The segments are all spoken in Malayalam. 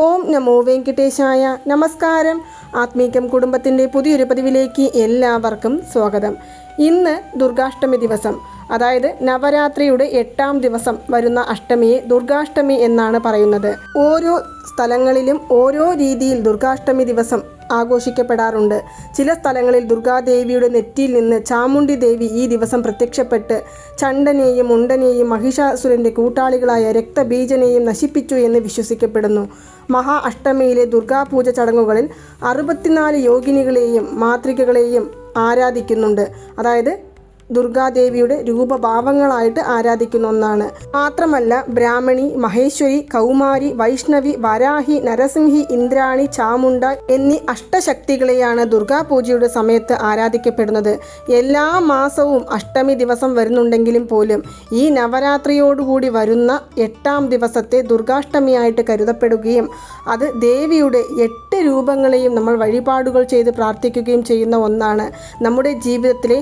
ഓം നമോ വെങ്കിട്ടേശായ. നമസ്കാരം. ആത്മീകം കുടുംബത്തിന്റെ പുതിയൊരു പതിവിലേക്ക് എല്ലാവർക്കും സ്വാഗതം. ഇന്ന് ദുർഗാഷ്ടമി ദിവസം. അതായത് നവരാത്രിയുടെ എട്ടാം ദിവസം വരുന്ന അഷ്ടമിയെ ദുർഗാഷ്ടമി എന്നാണ് പറയുന്നത്. ഓരോ സ്ഥലങ്ങളിലും ഓരോ രീതിയിൽ ദുർഗാഷ്ടമി ദിവസം ആഘോഷിക്കപ്പെടാറുണ്ട്. ചില സ്ഥലങ്ങളിൽ ദുർഗാദേവിയുടെ നെറ്റിയിൽ നിന്ന് ചാമുണ്ടി ദേവി ഈ ദിവസം പ്രത്യക്ഷപ്പെട്ട് ചണ്ടനെയും മുണ്ടനെയും മഹിഷാസുരന്റെ കൂട്ടാളികളായ രക്തബീജനെയും നശിപ്പിച്ചു എന്ന് വിശ്വസിക്കപ്പെടുന്നു. മഹാ അഷ്ടമിയിലെ ദുർഗാപൂജ ചടങ്ങുകളിൽ അറുപത്തിനാല് യോഗിനികളെയും മാതൃകകളെയും ആരാധിക്കുന്നുണ്ട്. അതായത് ദുർഗാദേവിയുടെ രൂപഭാവങ്ങളായിട്ട് ആരാധിക്കുന്ന ഒന്നാണ്. മാത്രമല്ല ബ്രാഹ്മണി മഹേശ്വരി കൗമാരി വൈഷ്ണവി വരാഹി നരസിംഹി ഇന്ദ്രാണി ചാമുണ്ട എന്നീ അഷ്ടശക്തികളെയാണ് ദുർഗാപൂജയുടെ സമയത്ത് ആരാധിക്കപ്പെടുന്നത്. എല്ലാ മാസവും അഷ്ടമി ദിവസം വരുന്നുണ്ടെങ്കിലും പോലും ഈ നവരാത്രിയോടുകൂടി വരുന്ന എട്ടാം ദിവസത്തെ ദുർഗാഷ്ടമിയായിട്ട് കരുതപ്പെടുകയും അത് ദേവിയുടെ എട്ട് രൂപങ്ങളെയും നമ്മൾ വഴിപാടുകൾ ചെയ്ത് പ്രാർത്ഥിക്കുകയും ചെയ്യുന്ന ഒന്നാണ്. നമ്മുടെ ജീവിതത്തിലെ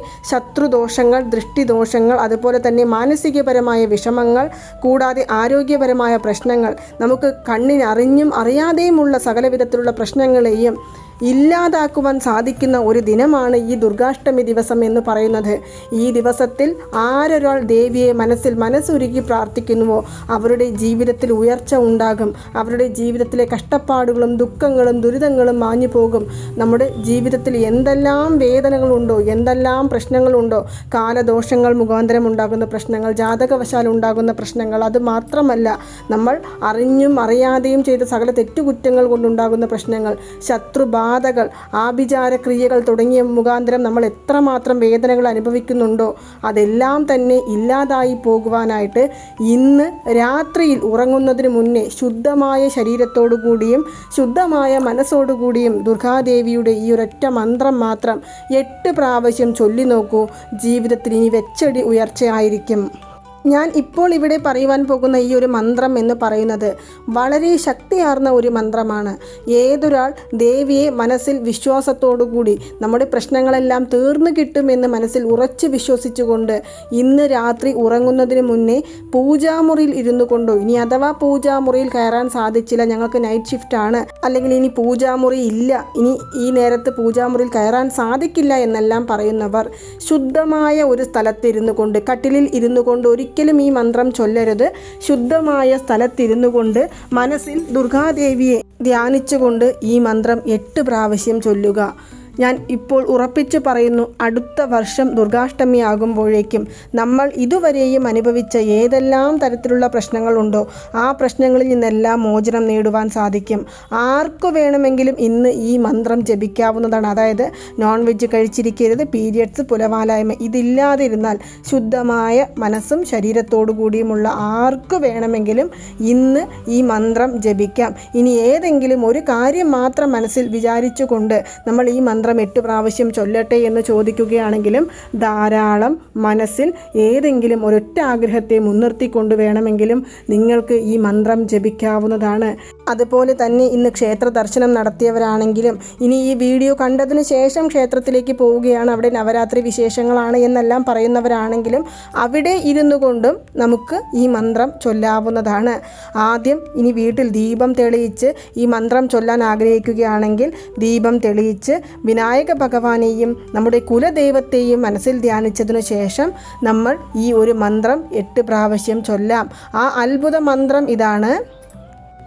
ശത്രുദോഷങ്ങൾ ദൃഷ്ടിദോഷങ്ങൾ അതുപോലെ തന്നെ മാനസികപരമായ വിഷമങ്ങൾ കൂടാതെ ആരോഗ്യപരമായ പ്രശ്നങ്ങൾ. നമുക്ക് കണ്ണിനറിഞ്ഞും അറിയാതെയുമുള്ള സകല വിധത്തിലുള്ള പ്രശ്നങ്ങളെയും ഇല്ലാതാക്കുവാൻ സാധിക്കുന്ന ഒരു ദിനമാണ് ഈ ദുർഗാഷ്ടമി ദിവസം എന്ന് പറയുന്നത്. ഈ ദിവസത്തിൽ ആരൊരാൾ ദേവിയെ മനസ്സിൽ മനസ്സുരുക്കി പ്രാർത്ഥിക്കുന്നുവോ അവരുടെ ജീവിതത്തിൽ ഉയർച്ച ഉണ്ടാകും. അവരുടെ ജീവിതത്തിലെ കഷ്ടപ്പാടുകളും ദുഃഖങ്ങളും ദുരിതങ്ങളും മാഞ്ഞു പോകും. നമ്മുടെ ജീവിതത്തിൽ എന്തെല്ലാം വേദനകളുണ്ടോ എന്തെല്ലാം പ്രശ്നങ്ങളുണ്ടോ കാലദോഷങ്ങൾ മുഖാന്തരം ഉണ്ടാകുന്ന പ്രശ്നങ്ങൾ ജാതകവശാൽ ഉണ്ടാകുന്ന പ്രശ്നങ്ങൾ അത് മാത്രമല്ല നമ്മൾ അറിഞ്ഞും അറിയാതെയും ചെയ്ത സകല തെറ്റുകുറ്റങ്ങൾ കൊണ്ടുണ്ടാകുന്ന പ്രശ്നങ്ങൾ ശത്രുബാധകൾ ആഭിചാര ക്രിയകൾ തുടങ്ങിയ മുഖാന്തരം നമ്മൾ എത്രമാത്രം വേദനകൾ അനുഭവിക്കുന്നുണ്ടോ അതെല്ലാം തന്നെ ഇല്ലാതായി പോകുവാനായിട്ട് ഇന്ന് രാത്രിയിൽ ഉറങ്ങുന്നതിന് മുന്നേ ശുദ്ധമായ ശരീരത്തോടു കൂടിയും ശുദ്ധമായ മനസ്സോടുകൂടിയും ദുർഗാദേവിയുടെ ഈ ഒരൊറ്റ മന്ത്രം മാത്രം എട്ട് പ്രാവശ്യം ചൊല്ലി നോക്കൂ. ജീവിതത്തിൽ ഇനി വെച്ചടി ഉയർച്ചയായിരിക്കും. ഞാൻ ഇപ്പോൾ ഇവിടെ പറയുവാൻ പോകുന്ന ഈ ഒരു മന്ത്രം എന്ന് പറയുന്നത് വളരെ ശക്തിയാർന്ന ഒരു മന്ത്രമാണ്. ഏതൊരാൾ ദേവിയെ മനസ്സിൽ വിശ്വാസത്തോടുകൂടി നമ്മുടെ പ്രശ്നങ്ങളെല്ലാം തീർന്നു കിട്ടുമെന്ന് മനസ്സിൽ ഉറച്ചു വിശ്വസിച്ചുകൊണ്ട് ഇന്ന് രാത്രി ഉറങ്ങുന്നതിന് മുന്നേ പൂജാമുറിയിൽ ഇരുന്നു കൊണ്ടോ ഇനി അഥവാ പൂജാമുറിയിൽ കയറാൻ സാധിച്ചില്ല ഞങ്ങൾക്ക് നൈറ്റ് ഷിഫ്റ്റ് ആണ് അല്ലെങ്കിൽ ഇനി പൂജാമുറി ഇല്ല ഇനി ഈ നേരത്ത് പൂജാമുറിയിൽ കയറാൻ സാധിക്കില്ല എന്നെല്ലാം പറയുന്നവർ ശുദ്ധമായ ഒരു സ്ഥലത്തിരുന്നു കൊണ്ട് കട്ടിലിൽ ഇരുന്നു കൊണ്ട് ഒരിക്കലും ഈ മന്ത്രം ചൊല്ലരുത്. ശുദ്ധമായ സ്ഥലത്തിരുന്നു കൊണ്ട് മനസ്സിൽ ദുർഗാദേവിയെ ധ്യാനിച്ചുകൊണ്ട് ഈ മന്ത്രം എട്ട് പ്രാവശ്യം ചൊല്ലുക. ഞാൻ ഇപ്പോൾ ഉറപ്പിച്ചു പറയുന്നു അടുത്ത വർഷം ദുർഗാഷ്ടമി ആകുമ്പോഴേക്കും നമ്മൾ ഇതുവരെയും അനുഭവിച്ച ഏതെല്ലാം തരത്തിലുള്ള പ്രശ്നങ്ങളുണ്ടോ ആ പ്രശ്നങ്ങളിൽ നിന്നെല്ലാം മോചനം നേടുവാൻ സാധിക്കും. ആർക്കു വേണമെങ്കിലും ഇന്ന് ഈ മന്ത്രം ജപിക്കാവുന്നതാണ്. അതായത് നോൺ വെജ് കഴിച്ചിരിക്കരുത് പീരിയഡ്സ് പുലവാലായ്മ ഇതില്ലാതിരുന്നാൽ ശുദ്ധമായ മനസ്സും ശരീരത്തോടു കൂടിയുമുള്ള ആർക്കു വേണമെങ്കിലും ഇന്ന് ഈ മന്ത്രം ജപിക്കാം. ഇനി ഏതെങ്കിലും ഒരു കാര്യം മാത്രം മനസ്സിൽ വിചാരിച്ചുകൊണ്ട് നമ്മൾ ഈ മന്ത്രം എട്ട് പ്രാവശ്യം ചൊല്ലട്ടെ എന്ന് ചോദിക്കുകയാണെങ്കിലും ധാരാളം മനസ്സിൽ ഏതെങ്കിലും ഒരൊറ്റ ആഗ്രഹത്തെ മുൻനിർത്തിക്കൊണ്ട് വേണമെങ്കിലും നിങ്ങൾക്ക് ഈ മന്ത്രം ജപിക്കാവുന്നതാണ്. അതുപോലെ തന്നെ ഇന്ന് ക്ഷേത്ര ദർശനം നടത്തിയവരാണെങ്കിലും ഇനി ഈ വീഡിയോ കണ്ടതിന് ശേഷം ക്ഷേത്രത്തിലേക്ക് പോവുകയാണ്. അവിടെ നവരാത്രി വിശേഷങ്ങളാണ് എന്നെല്ലാം പറയുന്നവരാണെങ്കിലും അവിടെ ഇരുന്നു കൊണ്ടും നമുക്ക് ഈ മന്ത്രം ചൊല്ലാവുന്നതാണ്. ആദ്യം ഇനി വീട്ടിൽ ദീപം തെളിയിച്ച് ഈ മന്ത്രം ചൊല്ലാൻ ആഗ്രഹിക്കുകയാണെങ്കിൽ ദീപം തെളിയിച്ച് വിനായക ഭഗവാനെയും നമ്മുടെ കുലദൈവത്തെയും മനസ്സിൽ ധ്യാനിച്ചതിനു ശേഷം നമ്മൾ ഈ ഒരു മന്ത്രം എട്ട് പ്രാവശ്യം ചൊല്ലാം. ആ അത്ഭുത മന്ത്രം ഇതാണ്.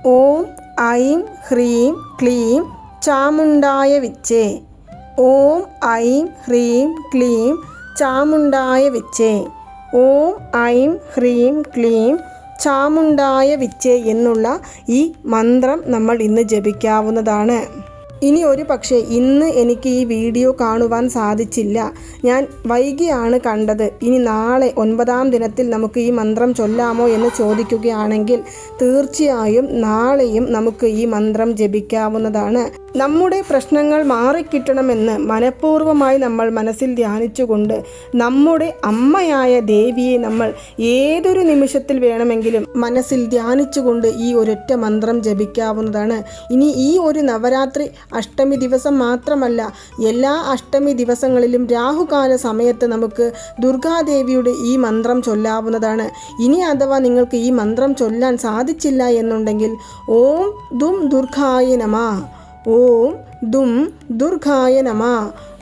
ഓം ഐം ഹ്രീം ക്ലീം ചാമുണ്ടായ വിച്ചേ ഓം ഐം ഹ്രീം ക്ലീം ചാമുണ്ടായ വിച്ചേ ഓം ഐം ഹ്രീം ക്ലീം ചാമുണ്ടായ വിച്ചേ എന്നുള്ള ഈ മന്ത്രം നമ്മൾ ഇന്ന് ജപിക്കാവുന്നതാണ്. ഇനി ഒരു പക്ഷേ ഇന്ന് എനിക്ക് ഈ വീഡിയോ കാണുവാൻ സാധിച്ചില്ല. ഞാൻ വൈകിയാണ് കണ്ടത്. ഇനി നാളെ ഒൻപതാം ദിനത്തിൽ നമുക്ക് ഈ മന്ത്രം ചൊല്ലാമോ എന്ന് ചോദിക്കുകയാണെങ്കിൽ തീർച്ചയായും നാളെയും നമുക്ക് ഈ മന്ത്രം ജപിക്കാവുന്നതാണ്. നമ്മുടെ പ്രശ്നങ്ങൾ മാറിക്കിട്ടണമെന്ന് മനഃപൂർവമായി നമ്മൾ മനസ്സിൽ ധ്യാനിച്ചുകൊണ്ട് നമ്മുടെ അമ്മയായ ദേവിയെ നമ്മൾ ഏതൊരു നിമിഷത്തിൽ വേണമെങ്കിലും മനസ്സിൽ ധ്യാനിച്ചുകൊണ്ട് ഈ ഒരൊറ്റ മന്ത്രം ജപിക്കാവുന്നതാണ്. ഇനി ഈ ഒരു നവരാത്രി അഷ്ടമി ദിവസം മാത്രമല്ല എല്ലാ അഷ്ടമി ദിവസങ്ങളിലും രാഹുകാല സമയത്ത് നമുക്ക് ദുർഗാദേവിയുടെ ഈ മന്ത്രം ചൊല്ലാവുന്നതാണ്. ഇനി അഥവാ നിങ്ങൾക്ക് ഈ മന്ത്രം ചൊല്ലാൻ സാധിച്ചില്ല എന്നുണ്ടെങ്കിൽ ഓം ദും ദുർഗായ നമ ഓം ദും ദുർഗായ നമ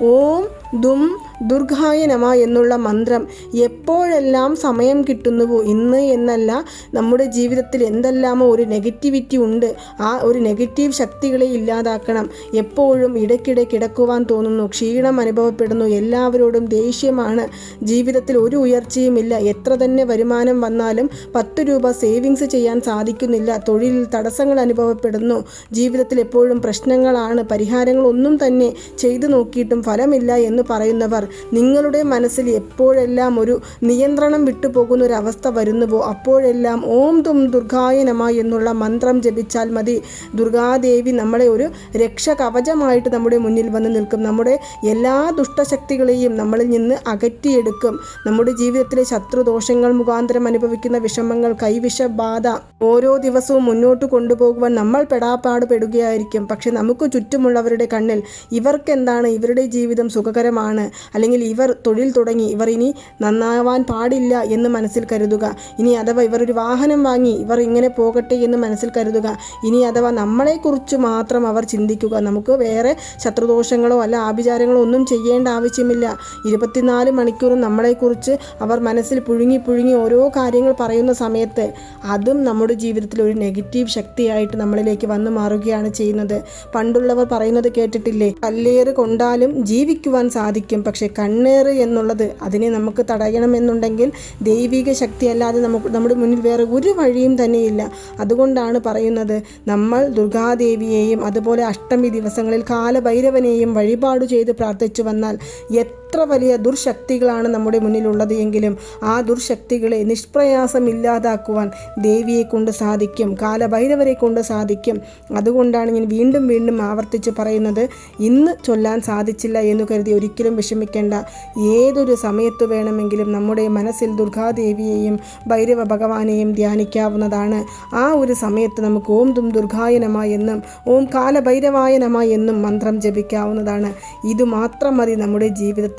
ഓം ദും ദുർഗായ നമ എന്നുള്ള മന്ത്രം എപ്പോഴെല്ലാം സമയം കിട്ടുന്നുവോ ഇന്ന് എന്നല്ല നമ്മുടെ ജീവിതത്തിൽ എന്തെല്ലാമോ ഒരു നെഗറ്റിവിറ്റി ഉണ്ട്. ആ ഒരു നെഗറ്റീവ് ശക്തികളെ ഇല്ലാതാക്കണം. എപ്പോഴും ഇടയ്ക്കിടെ കിടക്കുവാൻ തോന്നുന്നു ക്ഷീണം അനുഭവപ്പെടുന്നു. എല്ലാവരോടും ദേഷ്യമാണ്. ജീവിതത്തിൽ ഒരു ഉയർച്ചയുമില്ല എത്ര തന്നെ വരുമാനം വന്നാലും പത്ത് രൂപ സേവിങ്സ് ചെയ്യാൻ സാധിക്കുന്നില്ല. തൊഴിലിൽ തടസ്സങ്ങൾ അനുഭവപ്പെടുന്നു. ജീവിതത്തിൽ എപ്പോഴും പ്രശ്നങ്ങളാണ്. പരിഹാരങ്ങളൊന്നും തന്നെ ചെയ്തു നോക്കിയിട്ടും ഫലമില്ല എന്ന് പറയുന്നവർ നിങ്ങളുടെ മനസ്സിൽ എപ്പോഴെല്ലാം ഒരു നിയന്ത്രണം വിട്ടുപോകുന്ന ഒരു അവസ്ഥ വരുന്നുവോ അപ്പോഴെല്ലാം ഓം തും ദുർഗായനമ എന്നുള്ള മന്ത്രം ജപിച്ചാൽ മതി. ദുർഗാദേവി നമ്മളെ ഒരു രക്ഷകവചമായിട്ട് നമ്മുടെ മുന്നിൽ വന്ന് നിൽക്കും. നമ്മുടെ എല്ലാ ദുഷ്ടശക്തികളെയും നമ്മളിൽ നിന്ന് അകറ്റിയെടുക്കും. നമ്മുടെ ജീവിതത്തിലെ ശത്രുദോഷങ്ങൾ മുഖാന്തരം അനുഭവിക്കുന്ന വിഷമങ്ങൾ കൈവിഷബാധ ഓരോ ദിവസവും മുന്നോട്ട് കൊണ്ടുപോകുവാൻ നമ്മൾ പെടാപ്പാട് പെടുകയായിരിക്കും പക്ഷെ നമുക്ക് ചുറ്റുമുള്ളവരുടെ കണ്ണിൽ ഇവർക്കെന്താണ്? ഇവരുടെ ജീവിതം സുഖകരമാണ്. അല്ലെങ്കിൽ ഇവർ തൊഴിൽ തുടങ്ങി ഇവർ ഇനി നന്നാവാൻ പാടില്ല എന്ന് മനസ്സിൽ കരുതുക. ഇനി അഥവാ ഇവർ ഒരു വാഹനം വാങ്ങി ഇവർ ഇങ്ങനെ പോകട്ടെ എന്ന് മനസ്സിൽ കരുതുക. ഇനി അഥവാ നമ്മളെക്കുറിച്ച് മാത്രം അവർ ചിന്തിക്കുക. നമുക്ക് വേറെ ശത്രുദോഷങ്ങളോ അല്ല ആഭിചാരങ്ങളോ ഒന്നും ചെയ്യേണ്ട ആവശ്യമില്ല. ഇരുപത്തിനാല് മണിക്കൂറും നമ്മളെക്കുറിച്ച് അവർ മനസ്സിൽ പുഴുങ്ങി പുഴുങ്ങി ഓരോ കാര്യങ്ങൾ പറയുന്ന സമയത്ത് അതും നമ്മുടെ ജീവിതത്തിൽ ഒരു നെഗറ്റീവ് ശക്തിയായിട്ട് നമ്മളിലേക്ക് വന്നു മാറുകയാണ് ചെയ്യുന്നത്. പണ്ടുള്ളവർ പറയുന്നത് കേട്ടിട്ടില്ലേ? കല്ലേറ് കൊണ്ടാലും ജീവിക്കുവാൻ സാധിക്കും. പക്ഷെ കണ്ണേറ് എന്നുള്ളത് അതിനെ നമുക്ക് തടയണമെന്നുണ്ടെങ്കിൽ ദൈവിക ശക്തിയല്ലാതെ നമുക്ക് നമ്മുടെ മുന്നിൽ വേറെ ഒരു വഴിയും തന്നെയില്ല. അതുകൊണ്ടാണ് പറയുന്നത് നമ്മൾ ദുർഗാദേവിയെയും അതുപോലെ അഷ്ടമി ദിവസങ്ങളിൽ കാലഭൈരവനെയും വഴിപാട് ചെയ്ത് പ്രാർത്ഥിച്ചു വന്നാൽ എത്ര വലിയ ദുർശക്തികളാണ് നമ്മുടെ മുന്നിലുള്ളത് എങ്കിലും ആ ദുർശക്തികളെ നിഷ്പ്രയാസം ഇല്ലാതാക്കുവാൻ ദേവിയെ കൊണ്ട് സാധിക്കും കാലഭൈരവരെ കൊണ്ട് സാധിക്കും. അതുകൊണ്ടാണ് ഞാൻ വീണ്ടും വീണ്ടും ആവർത്തിച്ച് പറയുന്നത് ഇന്ന് ചൊല്ലാൻ സാധിച്ചില്ല എന്ന് കരുതി ഒരിക്കലും വിഷമിക്കേണ്ട. ഏതൊരു സമയത്ത് വേണമെങ്കിലും നമ്മുടെ മനസ്സിൽ ദുർഗാദേവിയെയും ഭൈരവ ഭഗവാനെയും ധ്യാനിക്കാവുന്നതാണ്. ആ ഒരു സമയത്ത് നമുക്ക് ഓം തും ദുർഗായ എന്നും ഓം കാലഭൈരവായ എന്നും മന്ത്രം ജപിക്കാവുന്നതാണ്. ഇതുമാത്രം മതി നമ്മുടെ ജീവിതത്തിൽ.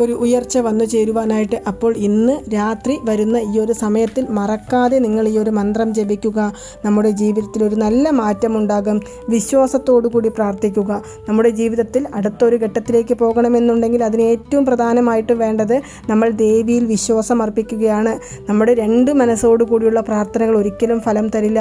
ഒരു ഉയർച്ച വന്നു ചേരുവാനായിട്ട് അപ്പോൾ ഇന്ന് രാത്രി വരുന്ന ഈ ഒരു സമയത്തിൽ മറക്കാതെ നിങ്ങൾ ഈ ഒരു മന്ത്രം ജപിക്കുക. നമ്മുടെ ജീവിതത്തിൽ ഒരു നല്ല മാറ്റം ഉണ്ടാകും വിശ്വാസത്തോടു കൂടി പ്രാർത്ഥിക്കുക. നമ്മുടെ ജീവിതത്തിൽ അടുത്തൊരു ഘട്ടത്തിലേക്ക് പോകണമെന്നുണ്ടെങ്കിൽ അതിന് ഏറ്റവും പ്രധാനമായിട്ട് വേണ്ടത് നമ്മൾ ദേവിയിൽ വിശ്വാസം അർപ്പിക്കുകയാണ്. നമ്മുടെ രണ്ട് മനസ്സോടു കൂടിയുള്ള പ്രാർത്ഥനകൾ ഒരിക്കലും ഫലം തരില്ല.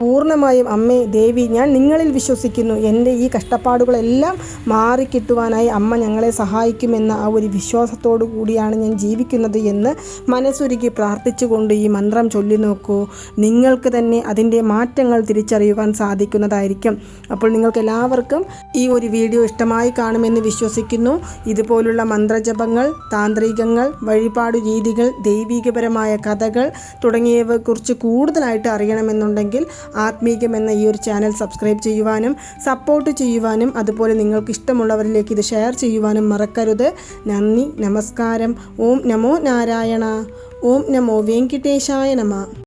പൂർണമായും അമ്മേ ദേവി ഞാൻ നിങ്ങളിൽ വിശ്വസിക്കുന്നു. എന്റെ ഈ കഷ്ടപ്പാടുകളെല്ലാം മാറിക്കിട്ടുവാനായി അമ്മ ഞങ്ങളെ സഹായിക്കുമെന്ന ആ ഒരു വിശ്വാസത്തോടു കൂടിയാണ് ഞാൻ ജീവിക്കുന്നത് എന്ന് മനസ്സൊരുക്കി പ്രാർത്ഥിച്ചുകൊണ്ട് ഈ മന്ത്രം ചൊല്ലി നോക്കൂ. നിങ്ങൾക്ക് തന്നെ അതിന്റെ മാറ്റങ്ങൾ തിരിച്ചറിയുവാൻ സാധിക്കുന്നതായിരിക്കും. അപ്പോൾ നിങ്ങൾക്ക് എല്ലാവർക്കും ഈ ഒരു വീഡിയോ ഇഷ്ടമായി കാണുമെന്ന് വിശ്വസിക്കുന്നു. ഇതുപോലുള്ള മന്ത്രജപങ്ങൾ താന്ത്രികങ്ങൾ വഴിപാടു രീതികൾ ദൈവികപരമായ കഥകൾ തുടങ്ങിയവയെക്കുറിച്ച് കൂടുതലായിട്ട് അറിയണമെന്നുണ്ടെങ്കിൽ ആത്മീകം എന്ന ഈ ഒരു ചാനൽ സബ്സ്ക്രൈബ് ചെയ്യുവാനും സപ്പോർട്ട് ചെയ്യുവാനും അതുപോലെ നിങ്ങൾക്ക് ഇഷ്ടമുള്ളവരിലേക്ക് ഇത് ഷെയർ ചെയ്യുവാനും മറക്കരുത്. നന്ദി. നമസ്കാരം. ഓം നമോ നാരായണ. ഓം നമോ വെങ്കിട്ടേശായ നമ.